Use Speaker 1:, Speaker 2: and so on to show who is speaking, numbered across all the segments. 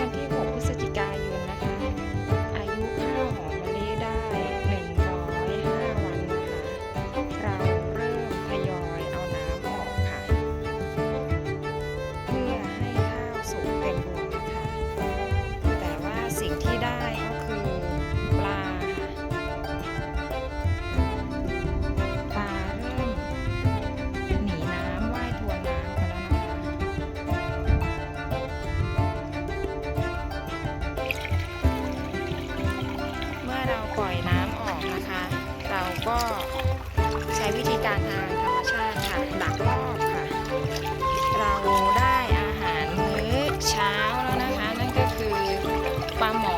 Speaker 1: วันที่ 6 พฤศจิกา ปล่อยน้ำออกนะคะ เราก็ใช้วิธีการทางธรรมชาติค่ะดักรอบค่ะ เราได้อาหารมื้อเช้าแล้วนะคะ นั่นก็คือปลาหมอ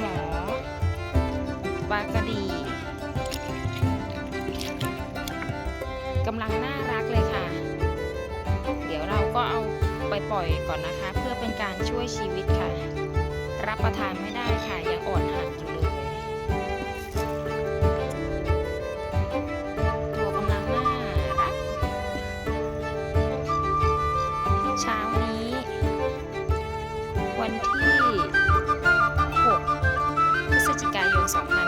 Speaker 1: หมอปลากระดีกำลังน่ารักเลยค่ะ เดี๋ยวเราก็เอาไปปล่อยก่อนนะคะ เพื่อเป็นการช่วยชีวิตค่ะ รับประทานไม่ได้ค่ะ ยังอ่อนหัดอยู่เลยตัวกำลังน่ารักเช้า something.